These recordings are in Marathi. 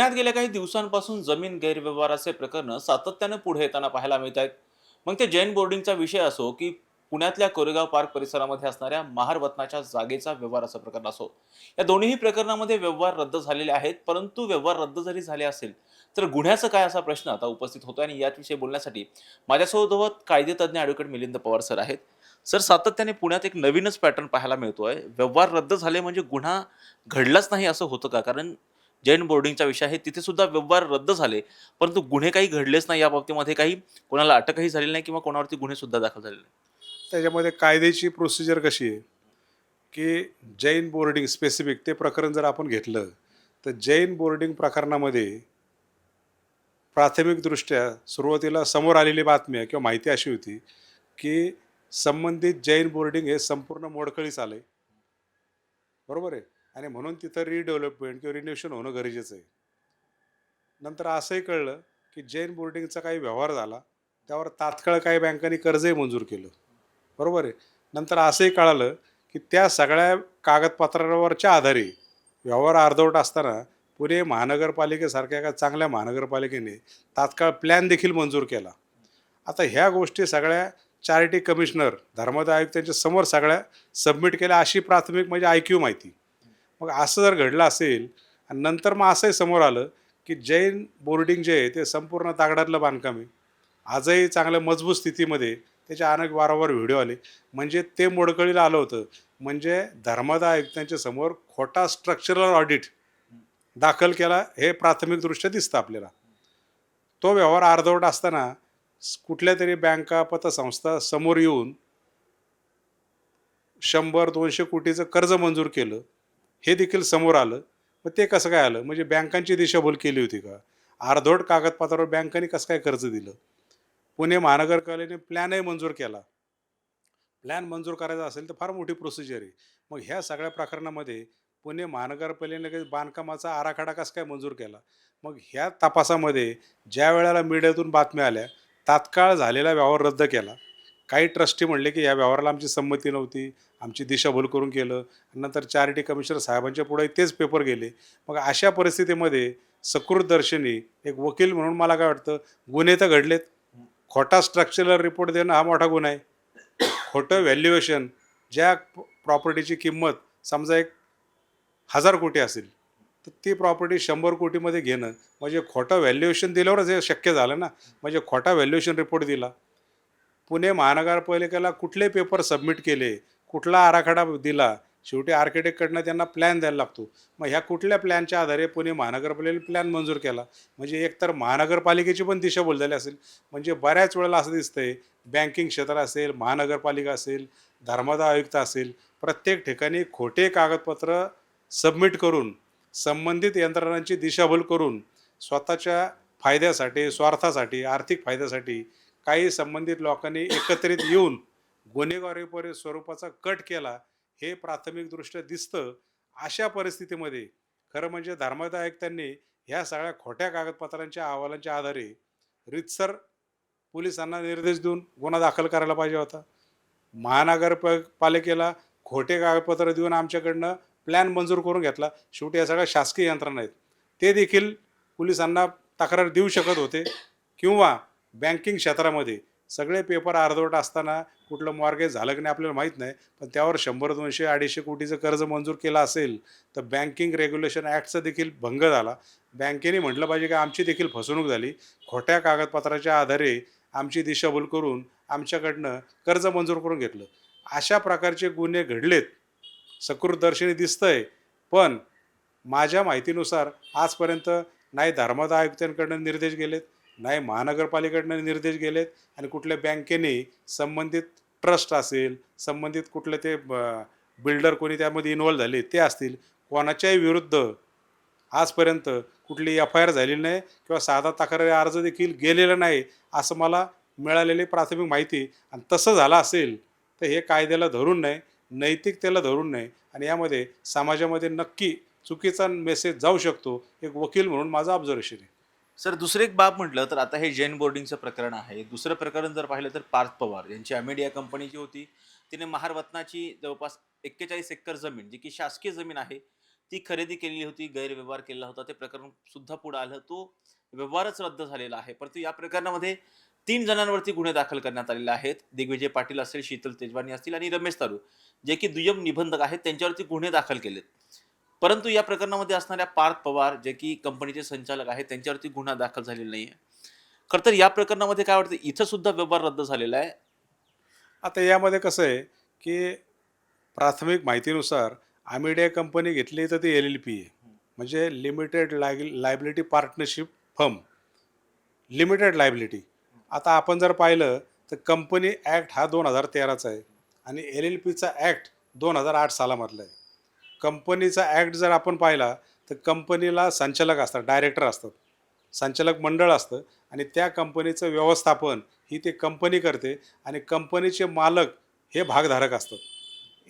पुण्यात गेल्या काही दिवसांपासून जमीन गैरव्यवहाराचे प्रकरण सातत्यानं पुढे येताना पाहायला मिळत आहेत मग ते जैन बोर्डिंगचा विषय असो की पुण्यातल्या कोरेगाव पार्क परिसरामध्ये असणाऱ्या महारवतनाच्या जागेचा व्यवहाराचं प्रकरण असो. या दोन्ही प्रकरणामध्ये व्यवहार रद्द झालेले आहेत परंतु व्यवहार रद्द जरी झाले असेल तर गुन्ह्याचं काय असा प्रश्न आता उपस्थित होतो आणि याविषयी बोलण्यासाठी माझ्यासोबत कायदेतज्ञ ॲडव्होकेट मिलिंद पवार सर आहेत. सर सातत्याने पुण्यात एक नवीनच पॅटर्न पाहायला मिळतोय. व्यवहार रद्द झाले म्हणजे गुन्हा घडलाच नाही असं होतं का? कारण जैन बोर्डिंगचा विषय आहे. तिथे सुद्धा व्यवहार रद्द झाले. परंतु गुन्हे काही घडलेच नाही या बाबतीमध्ये काही कोणाला अटकही झालेली नाही किंवा कोणावरती गुन्हे सुद्धा दाखल झालेले नाही. त्याच्यामध्ये कायद्याची प्रोसिजर कशी आहे? की जैन बोर्डिंग स्पेसिफिक ते प्रकरण जर आपण घेतलं तर जैन बोर्डिंग प्रकरणामध्ये प्राथमिकदृष्ट्या सुरुवातीला समोर आलेली बातमी किंवा माहिती अशी होती की संबंधित जैन बोर्डिंग हे संपूर्ण मोडकळीस आलं आहे बरोबर आहे? आणि म्हणून तिथं रिडेव्हलपमेंट किंवा रिन्युएशन होणं गरजेचं आहे. नंतर असंही कळलं की जैन बोर्डिंगचा काही व्यवहार झाला त्यावर तात्काळ काही बँकांनी कर्जही मंजूर केलं. बरोबर आहे. नंतर असंही कळालं की त्या सगळ्या कागदपत्रावरच्या आधारे व्यवहार अर्धवट असताना पुणे महानगरपालिकेसारख्या एका चांगल्या महानगरपालिकेने तात्काळ प्लॅन देखील मंजूर केला. आता ह्या गोष्टी सगळ्या चॅरिटी कमिशनर धर्मदाय आयुक्तांच्या समोर सगळ्या सबमिट केल्या अशी प्राथमिक म्हणजे ऐक्यू माहिती. मग असं जर घडलं असेल आणि नंतर मग असंही समोर आलं की जैन बोर्डिंग जे आहे ते संपूर्ण तागडातलं बांधकाम आहे. आजही चांगल्या मजबूत स्थितीमध्ये त्याचे अनेक वारंवार व्हिडिओ आले. म्हणजे ते मोडकळीला आलं होतं. म्हणजे धर्मदा आयुक्तांच्या समोर खोटा स्ट्रक्चरल ऑडिट दाखल केला हे प्राथमिकदृष्ट्या दिसतं आपल्याला. तो व्यवहार अर्धवट असताना कुठल्या तरी बँका पतसंस्था समोर येऊन शंभर दोनशे कोटीचं कर्ज मंजूर केलं. हे देखील समोर आलं. मग ते कसं काय आलं? म्हणजे बँकांची दिशाभूल केली होती का? अर्धवट कागदपत्रावर बँकांनी कसं काय कर्ज दिलं? पुणे महानगरपालिकेने प्लॅनही मंजूर केला. प्लॅन मंजूर करायचा असेल तर फार मोठी प्रोसिजर आहे. मग ह्या सगळ्या प्रकरणामध्ये पुणे महानगरपालिकेने काही बांधकामाचा आराखडा कसं काय मंजूर केला? मग ह्या तपासामध्ये ज्या वेळेला मीडियातून बातम्या आल्या तात्काळ झालेला व्यवहार रद्द केला. काही ट्रस्टी म्हणले की या व्यवहाराला आमची संमती नव्हती. आमची दिशाभूल करून केलं. नंतर चॅरिटी कमिशनर साहेबांच्या पुढे तेच पेपर गेले. मग अशा परिस्थितीमध्ये सकृतदर्शनी एक वकील म्हणून मला काय वाटतं गुन्हे तर घडलेत. खोटा स्ट्रक्चरल रिपोर्ट देणं हा मोठा गुन्हा आहे. खोटं व्हॅल्युएशन ज्या प्रॉपर्टीची किंमत समजा एक हजार कोटी असेल तर ती प्रॉपर्टी शंभर कोटीमध्ये घेणं म्हणजे खोटं व्हॅल्युएशन दिल्यावरच हे शक्य झालं ना. म्हणजे खोटा व्हॅल्युएशन रिपोर्ट दिला. पुणे महानगरपालिकेला कुठले पेपर सबमिट केले? कुठला आराखडा दिला शेवटी आर्किटेक्टकडनं त्यांना प्लॅन द्यायला लागतो. मग ह्या कुठल्या प्लॅनच्या आधारे पुणे महानगरपालिकेने प्लॅन मंजूर केला? म्हणजे एकतर महानगरपालिकेची पण दिशाभूल झाली असेल. म्हणजे बऱ्याच वेळेला असं दिसतंय बँकिंग क्षेत्र असेल महानगरपालिका असेल धर्मदाय आयुक्त असेल प्रत्येक ठिकाणी खोटे कागदपत्र सबमिट करून संबंधित यंत्रणांची दिशाभूल करून स्वतःच्या फायद्यासाठी स्वार्थासाठी आर्थिक फायद्यासाठी काही संबंधित लोकांनी एकत्रित येऊन गुन्हेगारी स्वरूपाचा कट केला हे प्राथमिकदृष्ट्या दिसतं. अशा परिस्थितीमध्ये खरं म्हणजे धर्मदाय आयुक्तांनी ह्या सगळ्या खोट्या कागदपत्रांच्या अहवालांच्या आधारे रितसर पोलिसांना निर्देश देऊन गुन्हा दाखल करायला पाहिजे होता. महानगरपालिकेला खोटे कागदपत्र देऊन आमच्याकडनं प्लॅन मंजूर करून घेतला. शेवटी या सगळ्या शासकीय यंत्रणा आहेत. ते देखील पोलिसांना तक्रार देऊ शकत होते किंवा बँकिंग क्षेत्रामध्ये सगळे पेपर अर्धवट असताना कुठलं मॉर्गेज झालं की नाही आपल्याला माहीत नाही पण त्यावर शंभर दोनशे अडीचशे कोटीचं कर्ज मंजूर केलं असेल तर बँकिंग रेग्युलेशन ॲक्टचा देखील भंग झाला. बँकेने म्हटलं पाहिजे की आमची देखील फसवणूक झाली. खोट्या कागदपत्राच्या आधारे आमची दिशाभूल करून आमच्याकडनं कर्ज मंजूर करून घेतलं. अशा प्रकारचे गुन्हे घडलेत. सकृतदर्शनी दिसतंय. पण माझ्या माहितीनुसार आजपर्यंत नाही धर्मदा आयुक्तांकडनं निर्देश गेलेत. नाही महानगरपालिकेकडनं निर्देश गेलेत आणि कुठल्या बँकेने संबंधित ट्रस्ट असेल संबंधित कुठले ते बिल्डर कोणी त्यामध्ये इन्वॉल्व झाले ते असतील कोणाच्याही विरुद्ध आजपर्यंत कुठली एफ आय आर झालेली नाही किंवा साधा तक्रारी अर्ज देखील गेलेला नाही असं मला मिळालेली प्राथमिक माहिती. आणि तसं झालं असेल तर हे कायद्याला धरून नाही नैतिकतेला धरून नाही आणि यामध्ये समाजामध्ये नक्की चुकीचा मेसेज जाऊ शकतो एक वकील म्हणून माझं ऑब्झर्वेशन आहे. सर दुसरं एक बाब म्हटलं तर आता हे जैन बोर्डिंगचं प्रकरण आहे. दुसरं प्रकरण जर पाहिलं तर पार्थ पवार यांची अमेडिया कंपनी जी होती तिने महारवतनाची जवळपास एक्केचाळीस एकर जमीन जी की शासकीय जमीन आहे ती खरेदी केलेली होती गैरव्यवहार केलेला होता ते प्रकरण सुद्धा पुढे आलं. तो व्यवहारच रद्द झालेला आहे. परंतु या प्रकरणामध्ये तीन जणांवरती गुन्हे दाखल करण्यात आलेले आहेत. दिग्विजय पाटील असेल शीतल तेजवानी असतील आणि रमेश तारू जे की दुय्यम निबंधक आहेत त्यांच्यावरती गुन्हे दाखल केलेत. परंतु या प्रकरणामध्ये असणाऱ्या पार्थ पवार जे की कंपनीचे संचालक आहेत त्यांच्यावरती गुन्हा दाखल झालेला नाही आहे खरं तर या प्रकरणामध्ये काय वाटतं इथं सुद्धा व्यवहार रद्द झालेला आहे? आता यामध्ये कसं आहे की प्राथमिक माहितीनुसार आमिडिया कंपनी घेतली तर ती एल एल पी आहे. म्हणजे लिमिटेड लाय liability partnership firm limited liability आता आपण जर पाहिलं तर कंपनी ॲक्ट हा दोन हजार तेराचा आहे. आणि एल एल पीचा ॲक्ट दोन हजार आठ सालामधला आहे. कंपनीचा ॲक्ट जर आपण पाहिला तर कंपनीला संचालक असतात डायरेक्टर असतात. संचालक मंडळ असतं आणि त्या कंपनीचं व्यवस्थापन ही ते कंपनी करते आणि कंपनीचे मालक हे भागधारक असतात.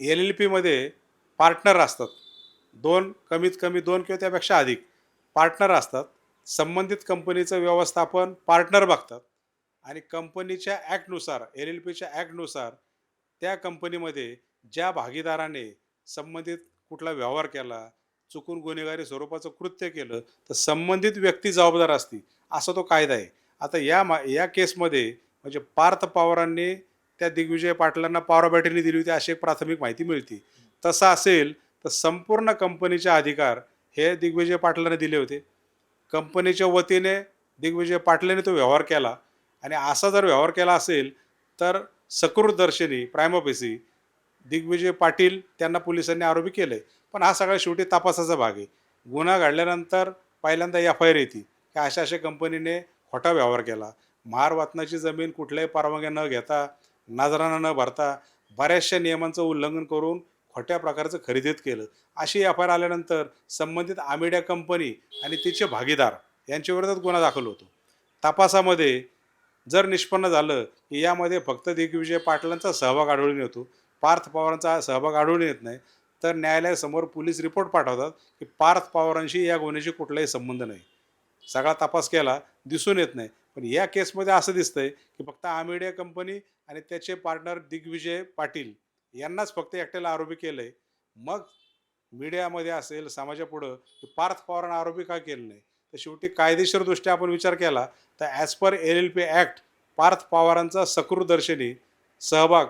एल एल पीमध्ये पार्टनर असतात. दोन कमीत कमी दोन किंवा त्यापेक्षा अधिक पार्टनर असतात. संबंधित कंपनीचं व्यवस्थापन पार्टनर बघतात आणि कंपनीच्या ॲक्टनुसार एल एल पीच्या ॲक्टनुसार त्या कंपनीमध्ये ज्या भागीदाराने संबंधित कुठला व्यवहार केला चुकून गुन्हेगारी स्वरूपाचं कृत्य केलं तर संबंधित व्यक्ती जबाबदार असती असा तो कायदा आहे. आता या मा या केसमध्ये म्हणजे पार्थ पवारांनी त्या दिग्विजय पाटलांना पॉवर दिली होती अशी एक प्राथमिक माहिती मिळते. तसं असेल तर संपूर्ण कंपनीचे अधिकार हे दिग्विजय पाटलांना दिले होते. कंपनीच्या वतीने दिग्विजय पाटलांनी तो व्यवहार केला. आणि असा जर व्यवहार केला असेल तर सकृतदर्शनी प्रायमोपेसी दिग्विजय पाटील त्यांना पोलिसांनी आरोपी केले. पण हा सगळा शेवटी तपासाचा भाग आहे. गुन्हा घडल्यानंतर पहिल्यांदा एफ आय आर येते. की अशा अशा कंपनीने खोटा व्यवहार केला. महार वातनाची जमीन कुठल्याही परवानग्या न घेता नजराना न भरता बऱ्याचशा नियमांचं उल्लंघन करून खोट्या प्रकारचं खरेदीत केलं. अशी एफ आय आर आल्यानंतर संबंधित आमिड्या कंपनी आणि तिचे भागीदार यांच्याविरोधात गुन्हा दाखल होतो. तपासामध्ये जर निष्पन्न झालं की यामध्ये फक्त दिग्विजय पाटलांचा सहभाग आढळून येतो पार्थ पवारांचा सहभाग आढळून येत नाही. तर न्यायालयासमोर पोलीस रिपोर्ट पाठवतात की पार्थ पवारांशी या गुन्ह्याशी कुठलाही संबंध नाही. सगळा तपास केला दिसून येत नाही. पण या केसमध्ये असं दिसतंय की फक्त आमेडिया कंपनी आणि त्याचे पार्टनर दिग्विजय पाटील यांनाच फक्त एकट्याला आरोपी केलं आहे मग मीडियामध्ये असेल समाजापुढं की पार्थ पवारांना आरोपी का केलं नाही? तर शेवटी कायदेशीरदृष्ट्या आपण विचार केला तर as per L L P act Parth पवारांचा सकृदर्शनी सहभाग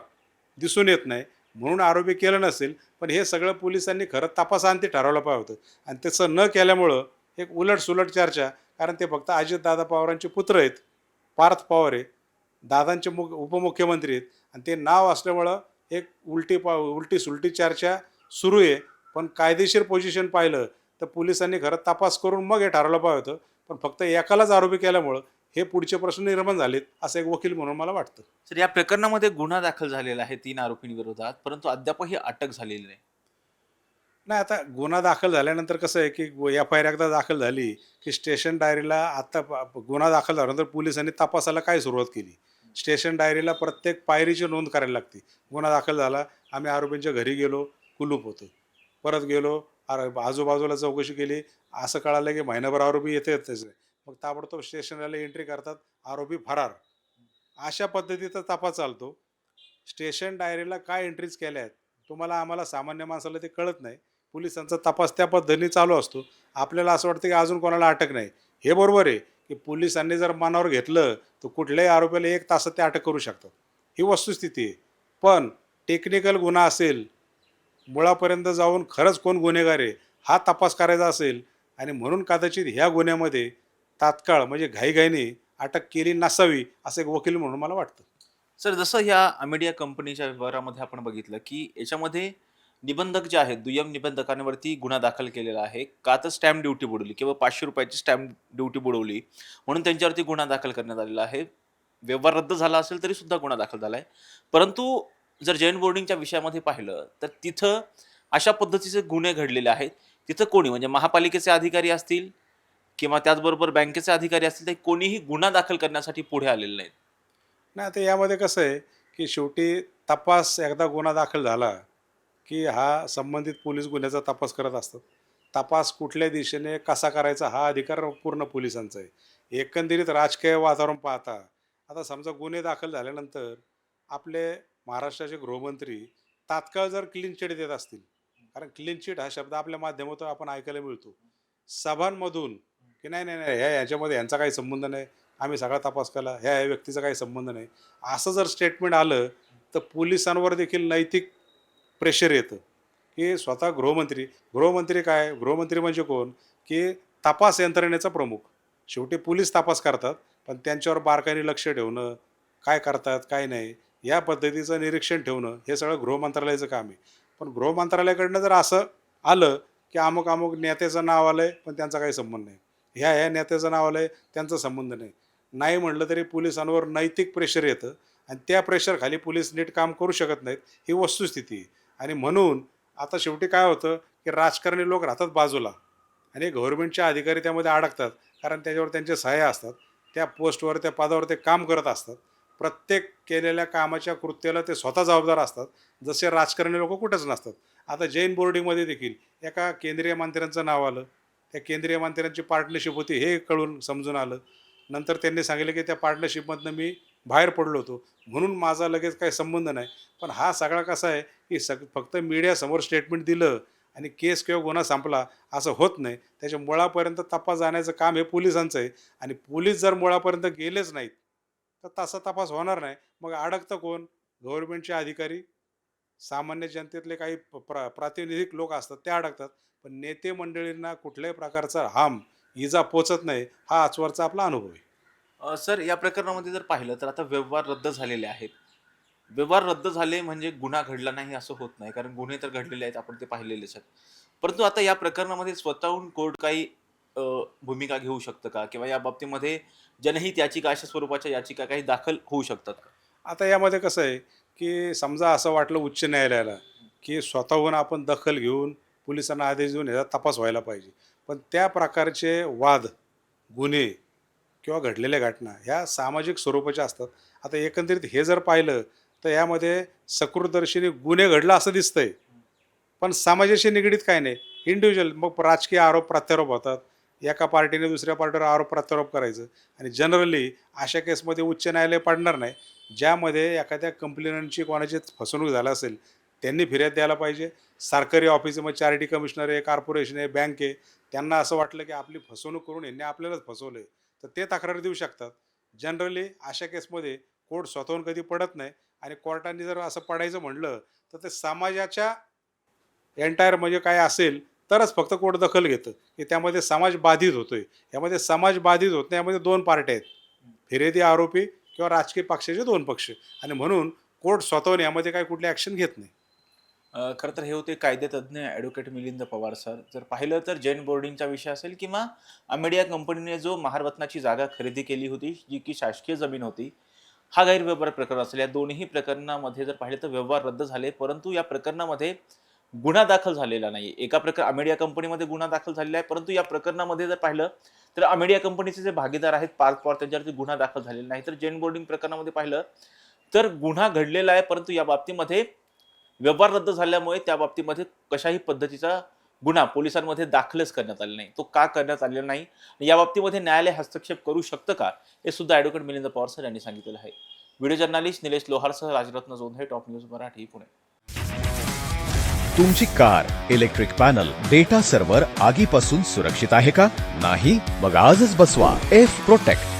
दिसून येत नाही. म्हणून आरोपी केलं नसेल पण हे सगळं पोलिसांनी खरं तपासांती ठरवलं पाहिजे होतं. आणि तसं न केल्यामुळं एक उलट सुलट चर्चा कारण ते फक्त अजितदादा पवारांचे पुत्र आहेत. पार्थ पवार आहे. दादांचे मुख उपमुख्यमंत्री आहेत. आणि ते नाव असल्यामुळं एक उलटी पा उलटी सुलटी चर्चा सुरू आहे. पण कायदेशीर पोझिशन पाहिलं तर पोलिसांनी खरं तपास करून मग हे ठरवलं पाहिजे होतं. पण फक्त एकालाच आरोपी केल्यामुळं हे पुढचे प्रश्न निर्माण झालेत असं एक वकील म्हणून मला वाटतं. तर या प्रकरणामध्ये गुन्हा दाखल झालेला आहे तीन आरोपींविरोधात परंतु अद्यापही अटक झालेली नाही. नाही आता गुन्हा दाखल झाल्यानंतर कसं आहे की एफ आय आर एकदा दाखल झाली की स्टेशन डायरीला आता गुन्हा दाखल झाल्यानंतर पोलिसांनी तपासाला काय सुरुवात केली? स्टेशन डायरीला प्रत्येक पायरीची नोंद करायला लागते. गुन्हा दाखल झाला आम्ही आरोपींच्या घरी गेलो कुलूप होतं. परत गेलो आजूबाजूला चौकशी केली असं कळालं की महिनाभर आरोपी येते येतच नाही मग ताबडतोब स्टेशनला एंट्री करतात. आरोपी फरार. अशा पद्धतीचा तपास चालतो. स्टेशन डायरीला काय एंट्रीज केल्या आहेत? तुम्हाला आम्हाला सामान्य माणसाला ते कळत नाही. पोलिसांचा तपास त्या पद्धतीने चालू असतो. आपल्याला असं वाटतं की अजून कोणाला अटक नाही. हे बरोबर आहे की पोलिसांनी जर मनावर घेतलं तर कुठल्याही आरोपीला एक तासात ते अटक करू शकतात. ही वस्तुस्थिती आहे. पण टेक्निकल गुन्हा असेल मुळापर्यंत जाऊन खरंच कोण गुन्हेगार आहे हा तपास करायचा असेल आणि म्हणून कदाचित ह्या गुन्ह्यामध्ये तात्काळ म्हणजे घाईघाईने अटक केली नसावी असं एक वकील म्हणून मला वाटतं. सर जसं ह्या अमेडिया कंपनीच्या व्यवहारामध्ये आपण बघितलं की याच्यामध्ये निबंधक जे आहेत दुय्यम निबंधकांवरती गुन्हा दाखल केलेला आहे. का तर स्टॅम्प ड्युटी बुडवली किंवा पाचशे रुपयाची स्टॅम्प ड्युटी बुडवली म्हणून त्यांच्यावरती गुन्हा दाखल करण्यात आलेला आहे. व्यवहार रद्द झाला असेल तरी सुद्धा गुन्हा दाखल झाला आहे. परंतु जर जैन बोर्डिंगच्या विषयामध्ये पाहिलं तर तिथं अशा पद्धतीचे गुन्हे घडलेले आहेत. तिथं कोणी म्हणजे महापालिकेचे अधिकारी असतील किंवा त्याचबरोबर बँकेचे अधिकारी असतील ते कोणीही गुन्हा दाखल करण्यासाठी पुढे आलेले नाहीत. नाही आता यामध्ये कसं आहे की शेवटी तपास एकदा गुन्हा दाखल झाला की हा संबंधित पोलीस गुन्ह्याचा तपास करत असतात. तपास कुठल्या दिशेने कसा करायचा हा अधिकार पूर्ण पोलिसांचा आहे. एकंदरीत राजकीय वातावरण पाहता आता समजा गुन्हे दाखल झाल्यानंतर आपले महाराष्ट्राचे गृहमंत्री तात्काळ जर क्लीन चिट देत असतील कारण क्लीन चिट हा शब्द आपल्या माध्यमातून आपण ऐकायला मिळतो. सभांमधून की नाही नाही नाही ह्या याच्यामध्ये यांचा काही संबंध नाही. आम्ही सगळा तपास केला. ह्या ह्या व्यक्तीचा काही संबंध नाही. असं जर स्टेटमेंट आलं तर पोलिसांवर देखील नैतिक प्रेशर येतं. की स्वतः गृहमंत्री गृहमंत्री काय? गृहमंत्री म्हणजे कोण? की तपास यंत्रणेचा प्रमुख. शेवटी पोलीस तपास करतात पण त्यांच्यावर बारकाईने लक्ष ठेवणं काय करतात काय नाही या पद्धतीचं निरीक्षण ठेवणं हे सगळं गृहमंत्रालयाचं काम आहे. पण गृहमंत्रालयाकडनं जर असं आलं की अमुक अमुक नेत्याचं नाव आलं आहे पण त्यांचा काही संबंध नाही. ह्या ह्या नेत्याचं नाव आलं आहे त्यांचा संबंध नाही. नाही म्हटलं तरी पोलिसांवर नैतिक प्रेशर येतं आणि त्या प्रेशरखाली पोलीस नीट काम करू शकत नाहीत ही वस्तुस्थिती आहे. आणि म्हणून आता शेवटी काय होतं की राजकारणी लोक राहतात बाजूला आणि गव्हर्नमेंटचे अधिकारी त्यामध्ये अडकतात कारण त्याच्यावर त्यांचे सहाय्य असतात त्या पोस्टवर त्या पदावर ते काम करत असतात. प्रत्येक केलेल्या कामाच्या कृत्याला ते स्वतः जबाबदार असतात जसे राजकारणी लोक कुठंच नसतात. आता जैन बोर्डिंगमध्ये देखील एका केंद्रीय मंत्र्यांचं नाव आलं. त्या केंद्रीय मंत्र्यांची पार्टनरशिप होती हे कळून समजून आलं. नंतर त्यांनी सांगितलं की त्या पार्टनरशिपमधनं मी बाहेर पडलो होतो. म्हणून माझा लगेच काही संबंध नाही. पण हा सगळा कसा आहे की सग फक्त मीडियासमोर स्टेटमेंट दिलं आणि केस किंवा गुन्हा संपला असं होत नाही. त्याच्या मुळापर्यंत तपास जाण्याचं काम हे पोलिसांचं आहे. आणि पोलीस जर मुळापर्यंत गेलेच नाहीत तर तसा तपास होणार नाही. मग अडकतं कोण? गव्हर्नमेंटचे अधिकारी. सामान्य जनतेतले काही प्रा प्रातिनिधिक लोक असतात ते अडकतात. पण नेते मंडळींना कुठल्याही प्रकारचा हाम इजा पोचत नाही हा आजवरचा आपला अनुभव आहे. अ, सर या प्रकरणामध्ये जर पाहिलं तर आता व्यवहार रद्द झालेले आहेत. व्यवहार रद्द झाले म्हणजे गुन्हा घडला नाही असं होत नाही कारण गुन्हे तर घडलेले आहेत आपण ते पाहिलेलेच आहेत. परंतु आता या प्रकरणामध्ये स्वतःहून कोर्ट काही अ, भूमिका घेऊ शकतं का? किंवा या बाबतीमध्ये जनहित याचिका अशा स्वरूपाच्या याचिका काही दाखल होऊ शकतात का? आता यामध्ये कसं आहे की समजा असं वाटलं उच्च न्यायालयाला की स्वतःहून आपण दखल घेऊन पोलिसांना आदेश देऊन ह्याचा तपास व्हायला पाहिजे. पण त्या प्रकारचे वाद गुन्हे किंवा घडलेल्या घटना ह्या सामाजिक स्वरूपाच्या असतात. आता एकंदरीत हे जर पाहिलं तर यामध्ये सकृतदर्शीने गुन्हे घडला असं दिसतंय. पण समाजाशी निगडीत काय नाही. इंडिव्हिज्युअल मग राजकीय आरोप प्रत्यारोप होतात. एका पार्टीने दुसऱ्या पार्टीवर आरोप प्रत्यारोप करायचं. आणि जनरली अशा केसमध्ये उच्च न्यायालय पडणार नाही. ज्यामध्ये एखाद्या कंप्लेनंटची कोणाची फसवणूक झाला असेल त्यांनी फिर्याद द्यायला पाहिजे. सरकारी ऑफिस मग चॅरिटी कमिशनर आहे कॉर्पोरेशन आहे बँक आहे. त्यांना असं वाटलं की आपली फसवणूक करून यांनी आपल्यालाच फसवलं आहे तर ते तक्रार देऊ शकतात. जनरली अशा केसमध्ये कोर्ट स्वतःहून कधी पडत नाही आणि कोर्टाने जर असं पडायचं म्हणलं तर ते समाजाच्या एंटायर म्हणजे काय असेल तरच फक्त कोर्ट दखल घेतं. की त्यामध्ये समाज बाधित होतोय. यामध्ये समाज बाधित होत नाही यामध्ये दोन पार्ट्या आहेत. फिर्यादी आरोपी किंवा राजकीय पक्षाचे दोन पक्ष. आणि म्हणून कोर्ट स्वतःहून यामध्ये काय कुठली ॲक्शन घेत नाही. खरं तर हे होते कायदेतज्ञ ॲडव्होकेट मिलिंद पवार सर. जर पाहिलं तर जैन बोर्डिंगचा विषय असेल किंवा अमेडिया कंपनीने जो महारत्नाची जागा खरेदी केली होती जी की शासकीय जमीन होती हा गैरव्यवहार प्रकरण असेल. या दोन्ही प्रकरणामध्ये जर पाहिलं तर व्यवहार रद्द झाले परंतु या प्रकरणामध्ये गुन्हा दाखल झालेला नाही. एका प्रकार अमेडिया कंपनीमध्ये गुन्हा दाखल झालेला आहे परंतु या प्रकरणामध्ये जर पाहिलं तर अमेडिया कंपनीचे जे भागीदार आहेत पार्क पॉर त्यांच्यावरती गुन्हा दाखल झालेला नाही. तर जैन बोर्डिंग प्रकरणामध्ये पाहिलं तर गुन्हा घडलेला आहे परंतु या बाबतीमध्ये व्यवहार रद्द झाल्यामुळे त्या बाबतीमध्ये कशाही पद्धतीचा गुन्हा पोलिसांमध्ये दाखलच करण्यात आले नाही. तो का करण्यात आलेला नाही? या बाबतीमध्ये न्यायालय हस्तक्षेप करू शकतं का? हे सुद्धा ॲडव्होकेट मिलिंद पवार सर यांनी सांगितलेलं आहे. व्हिडिओ जर्नालिस्ट निलेश लोहारसह राजरत्न जोंधे टॉप न्यूज मराठी पुणे. तुमची car electric panel data server आगीपासून सुरक्षित आहे का? नाही? मग आजच बसवा. F protect